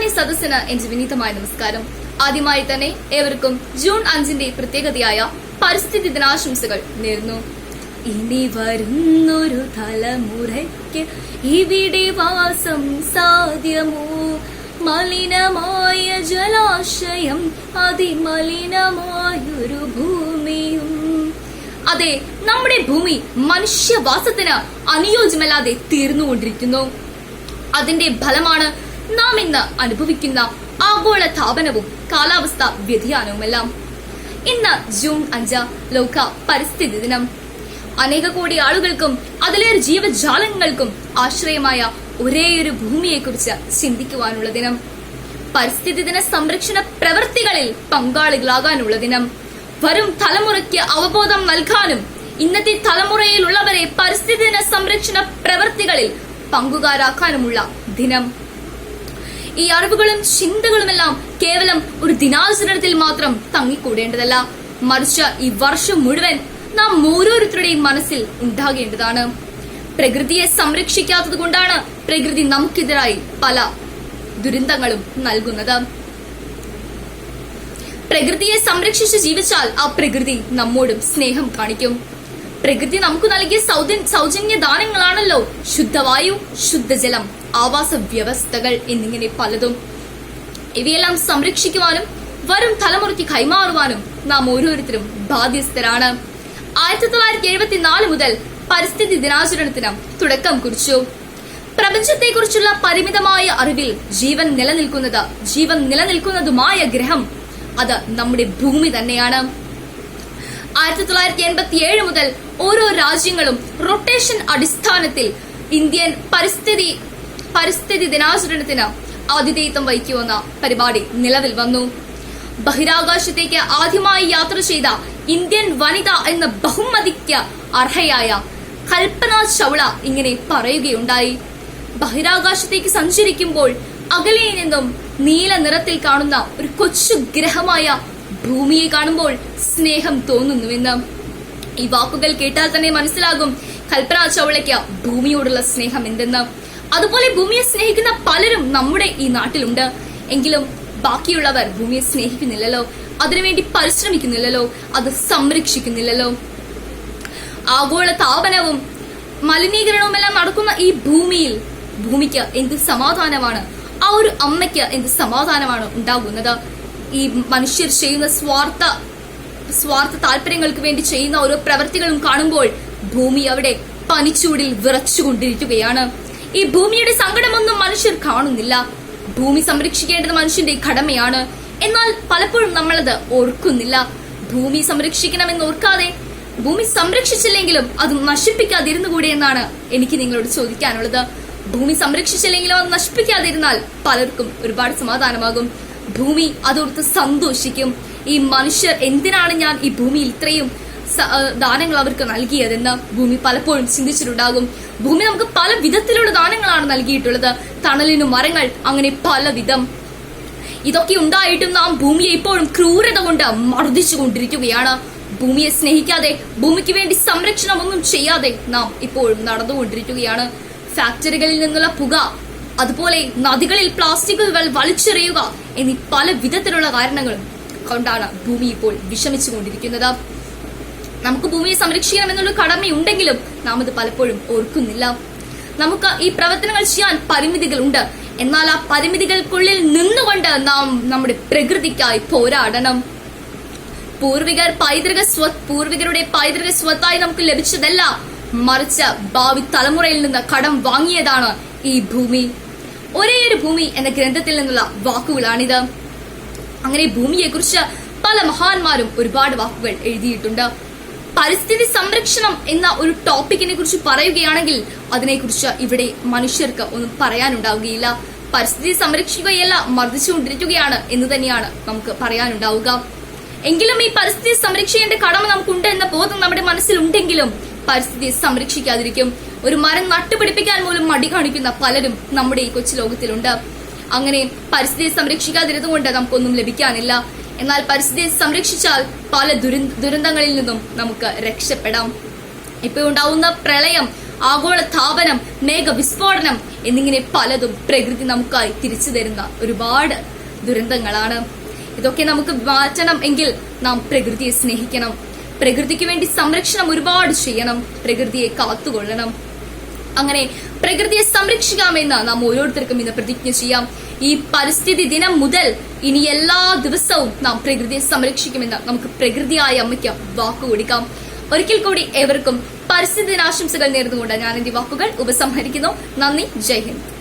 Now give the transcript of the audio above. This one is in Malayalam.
ബഹുമാന്യ സദസ്സിന് എന്റെ വിനീതമായ നമസ്കാരം. ആദ്യമായി തന്നെ ഏവർക്കും ജൂൺ അഞ്ചിന്റെ പ്രത്യേകതയായ പരിസ്ഥിതി ദിനാശംസകൾ നേർന്നു ഇനി വരുന്നൊരു തലമുറയ്ക്ക് ഇവിടെ വാസം സാധ്യമോ? മലിനമായ ജലാശയം അതിമലിനമായൊരു ഭൂമിയും. അതെ നമ്മുടെ ഭൂമി മനുഷ്യവാസത്തിന് അനുയോജ്യമല്ലാതെ തീർന്നുകൊണ്ടിരിക്കുന്നു. അതിന്റെ ഫലമാണ് നാം ഇന്ന് അനുഭവിക്കുന്ന ആഗോള താപനവും കാലാവസ്ഥ വ്യതിയാനവുമെല്ലാം. ഇന്ന് ജൂൺ അഞ്ച് ലോക പരിസ്ഥിതി ദിനം. അനേക കോടി ആളുകൾക്കും അതിലേറെ ജീവജാലങ്ങൾക്കും ആശ്രയമായ ഒരേയൊരു ഭൂമിയെക്കുറിച്ച് ചിന്തിക്കുവാനുള്ള ദിനം. പരിസ്ഥിതി ദിന സംരക്ഷണ പ്രവൃത്തികളിൽ പങ്കാളികളാകാനുള്ള ദിനം. വരും തലമുറയ്ക്ക് അവബോധം നൽകാനും ഇന്നത്തെ തലമുറയിലുള്ളവരെ പരിസ്ഥിതി ദിന സംരക്ഷണ പ്രവൃത്തികളിൽ പങ്കുകാരാക്കാനുമുള്ള ദിനം. ഈ അറിവുകളും ചിന്തകളുമെല്ലാം കേവലം ഒരു ദിനാചരണത്തിൽ മാത്രം തങ്ങിക്കൂടേണ്ടതല്ല. മറിച്ച് ഈ വർഷം മുഴുവൻ നാം ഓരോരുത്തരുടെയും മനസ്സിൽ ഉണ്ടാകേണ്ടതാണ്. പ്രകൃതിയെ സംരക്ഷിക്കാത്തത് കൊണ്ടാണ് പ്രകൃതി നമുക്കെതിരായി പല ദുരന്തങ്ങളും നൽകുന്നത്. പ്രകൃതിയെ സംരക്ഷിച്ച് ജീവിച്ചാൽ ആ പ്രകൃതി നമ്മോടും സ്നേഹം കാണിക്കും. പ്രകൃതി നമുക്ക് നൽകിയ സൗജന്യ ദാനങ്ങളാണല്ലോ ശുദ്ധവായു ശുദ്ധജലം ആവാസ വ്യവസ്ഥകൾ എന്നിങ്ങനെ പലതും. ഇവയെല്ലാം സംരക്ഷിക്കുവാനും വരും തലമുറയ്ക്ക് കൈമാറുവാനും നാം ഓരോരുത്തരും ബാധ്യസ്ഥരാണ്. ആയിരത്തി തൊള്ളായിരത്തി എഴുപത്തിനാല് മുതൽ പരിസ്ഥിതി ദിനാചരണത്തിന് തുടക്കം കുറിച്ചു. പ്രപഞ്ചത്തെക്കുറിച്ചുള്ള പരിമിതമായ അറിവിൽ ജീവൻ നിലനിൽക്കുന്നത് ജീവൻ നിലനിൽക്കുന്നതുമായ ഗ്രഹം അത് നമ്മുടെ ഭൂമി തന്നെയാണ്. ആയിരത്തി തൊള്ളായിരത്തി എൺപത്തി ഏഴ് മുതൽ ഓരോ രാജ്യങ്ങളും റൊട്ടേഷൻ അടിസ്ഥാനത്തിൽ ഇന്ത്യൻ പരിസ്ഥിതി പരിസ്ഥിതി ദിനാചരണത്തിന് ആതിഥേയത്വം വഹിക്കുമെന്ന പരിപാടി നിലവിൽ വന്നു. ബഹിരാകാശത്തേക്ക് ആദ്യമായി യാത്ര ചെയ്ത ഇന്ത്യൻ വനിത എന്ന ബഹുമതിക്ക് അർഹയായ കൽപ്പന ചൗള ഇങ്ങനെ പറയുകയുണ്ടായി. ബഹിരാകാശത്തേക്ക് സഞ്ചരിക്കുമ്പോൾ അകലെ നിന്നും നീല നിറത്തിൽ കാണുന്ന ഒരു കൊച്ചു ഗ്രഹമായ ഭൂമിയെ കാണുമ്പോൾ സ്നേഹം തോന്നുന്നുവെന്ന്. ഈ വാക്കുകൾ കേട്ടാൽ തന്നെ മനസ്സിലാകും കൽപ്പന ചൗളയ്ക്ക് ഭൂമിയോടുള്ള സ്നേഹം എന്തെന്ന്. അതുപോലെ ഭൂമിയെ സ്നേഹിക്കുന്ന പലരും നമ്മുടെ ഈ നാട്ടിലുണ്ട്. എങ്കിലും ബാക്കിയുള്ളവർ ഭൂമിയെ സ്നേഹിക്കുന്നില്ലല്ലോ. അതിനുവേണ്ടി പരിശ്രമിക്കുന്നില്ലല്ലോ. അത് സംരക്ഷിക്കുന്നില്ലല്ലോ. ആഗോള താപനവും മലിനീകരണവും എല്ലാം നടക്കുന്ന ഈ ഭൂമിയിൽ ഭൂമിക്ക് എന്ത് സമാധാനമാണ്? ആ ഒരു അമ്മയ്ക്ക് എന്ത് സമാധാനമാണ് ഉണ്ടാകുന്നത്? ഈ മനുഷ്യർ ചെയ്യുന്ന സ്വാർത്ഥ സ്വാർത്ഥ താല്പര്യങ്ങൾക്ക് വേണ്ടി ചെയ്യുന്ന ഓരോ പ്രവൃത്തികളും കാണുമ്പോൾ ഭൂമി അവിടെ പനിച്ചൂടിൽ വിറച്ചുകൊണ്ടിരിക്കുകയാണ്. ഈ ഭൂമിയുടെ സങ്കടമൊന്നും മനുഷ്യർ കാണുന്നില്ല. ഭൂമി സംരക്ഷിക്കേണ്ടത് മനുഷ്യന്റെ കടമയാണ്. എന്നാൽ പലപ്പോഴും നമ്മളത് ഓർക്കുന്നില്ല. ഭൂമി സംരക്ഷിക്കണമെന്ന് ഓർക്കാതെ ഭൂമി സംരക്ഷിച്ചില്ലെങ്കിലും അത് നശിപ്പിക്കാതിരുന്നുകൂടെ എന്നാണ് എനിക്ക് നിങ്ങളോട് ചോദിക്കാനുള്ളത്. ഭൂമി സംരക്ഷിച്ചില്ലെങ്കിലും അത് നശിപ്പിക്കാതിരുന്നാൽ പലർക്കും ഒരുപാട് സമാധാനമാകും. ഭൂമി അതോർത്ത് സന്തോഷിക്കും. ഈ മനുഷ്യർ എന്തിനാണ് ഞാൻ ഈ ഭൂമിയിൽ ഇത്രയും ദാനങ്ങൾ അവർക്ക് നൽകിയതെന്ന് ഭൂമി പലപ്പോഴും ചിന്തിച്ചിട്ടുണ്ടാകും. ഭൂമി നമുക്ക് പല വിധത്തിലുള്ള ദാനങ്ങളാണ് നൽകിയിട്ടുള്ളത്. തണലിനും മരങ്ങൾ അങ്ങനെ പല വിധം ഇതൊക്കെ ഉണ്ടായിട്ടും നാം ഭൂമിയെ ഇപ്പോഴും ക്രൂരത കൊണ്ട് മർദ്ദിച്ചു കൊണ്ടിരിക്കുകയാണ് ഭൂമിയെ സ്നേഹിക്കാതെ ഭൂമിക്ക് വേണ്ടി സംരക്ഷണം ഒന്നും ചെയ്യാതെ നാം ഇപ്പോഴും നടന്നുകൊണ്ടിരിക്കുകയാണ്. ഫാക്ടറികളിൽ നിന്നുള്ള പുക അതുപോലെ നദികളിൽ പ്ലാസ്റ്റിക്കുകൾ വലിച്ചെറിയുക എന്നീ പല വിധത്തിലുള്ള കാരണങ്ങളും കൊണ്ടാണ് ഭൂമി ഇപ്പോൾ വിഷമിച്ചുകൊണ്ടിരിക്കുന്നത്. നമുക്ക് ഭൂമിയെ സംരക്ഷിക്കണം എന്നുള്ള കടമയുണ്ടെങ്കിലും നാം അത് പലപ്പോഴും ഓർക്കുന്നില്ല. നമുക്ക് ഈ പ്രവർത്തനങ്ങൾ ചെയ്യാൻ പരിമിതികളുണ്ട്. എന്നാൽ ആ പരിമിതികൾക്കുള്ളിൽ നിന്നുകൊണ്ട് നാം നമ്മുടെ പ്രകൃതിക്കായി പോരാടണം. പൂർവികർ പൈതൃക സ്വ പൂർവികരുടെ പൈതൃക സ്വത്തായി നമുക്ക് ലഭിച്ചതല്ല മറിച്ച് ഭാവി തലമുറയിൽ നിന്ന് കടം വാങ്ങിയതാണ് ഈ ഭൂമി. ഒരേയൊരു ഭൂമി എന്ന ഗ്രന്ഥത്തിൽ നിന്നുള്ള വാക്കുകളാണിത്. അങ്ങനെ ഭൂമിയെക്കുറിച്ച് പല മഹാന്മാരും ഒരുപാട് വാക്കുകൾ എഴുതിയിട്ടുണ്ട്. പരിസ്ഥിതി സംരക്ഷണം എന്ന ഒരു ടോപ്പിക്കിനെ കുറിച്ച് പറയുകയാണെങ്കിൽ അതിനെക്കുറിച്ച് ഇവിടെ മനുഷ്യർക്ക് ഒന്നും പറയാനുണ്ടാവുകയില്ല. പരിസ്ഥിതി സംരക്ഷിക്കുകയല്ല മർദ്ദിച്ചുകൊണ്ടിരിക്കുകയാണ് എന്ന് തന്നെയാണ് നമുക്ക് പറയാനുണ്ടാവുക. എങ്കിലും ഈ പരിസ്ഥിതി സംരക്ഷിക്കേണ്ട കടമ നമുക്കുണ്ട് എന്ന ബോധം നമ്മുടെ മനസ്സിലുണ്ടെങ്കിലും പരിസ്ഥിതിയെ സംരക്ഷിക്കാതിരിക്കും. ഒരു മരം നട്ടുപിടിപ്പിക്കാൻ പോലും മടി കാണിക്കുന്ന പലരും നമ്മുടെ ഈ കൊച്ചു ലോകത്തിലുണ്ട്. അങ്ങനെ പരിസ്ഥിതിയെ സംരക്ഷിക്കാതിരുന്നുകൊണ്ട് നമുക്കൊന്നും ലഭിക്കാനില്ല. എന്നാൽ പരിസ്ഥിതി സംരക്ഷിച്ചാൽ പല ദുരന്ത ദുരന്തങ്ങളിൽ നിന്നും നമുക്ക് രക്ഷപ്പെടാം. ഇപ്പോൾ ഉണ്ടാവുന്ന പ്രളയം ആഗോള താപനം മേഘവിസ്ഫോടനം എന്നിങ്ങനെ പലതും പ്രകൃതി നമുക്കായി തിരിച്ചു തരുന്ന ഒരുപാട് ദുരന്തങ്ങളാണ്. ഇതൊക്കെ നമുക്ക് മാറ്റണം എങ്കിൽ നാം പ്രകൃതിയെ സ്നേഹിക്കണം. പ്രകൃതിക്ക് വേണ്ടി സംരക്ഷണം ഒരുപാട് ചെയ്യണം പ്രകൃതിയെ കാത്തുകൊള്ളണം. അങ്ങനെ പ്രകൃതിയെ സംരക്ഷിക്കാമെന്ന് നാം ഓരോരുത്തർക്കും ഇന്ന് പ്രതിജ്ഞ ചെയ്യാം. ഈ പരിസ്ഥിതി ദിനം മുതൽ ഇനി എല്ലാ ദിവസവും നാം പ്രകൃതിയെ സംരക്ഷിക്കുമെന്ന് നമുക്ക് പ്രകൃതിയായ അമ്മയ്ക്ക് വാക്കു കൊടുക്കാം. ഒരിക്കൽ കൂടി ഏവർക്കും പരിസ്ഥിതി ദിനാശംസകൾ നേർന്നുകൊണ്ട് ഞാൻ എന്റെ വാക്കുകൾ ഉപസംഹരിക്കുന്നു. നന്ദി. ജയ് ഹിന്ദ്.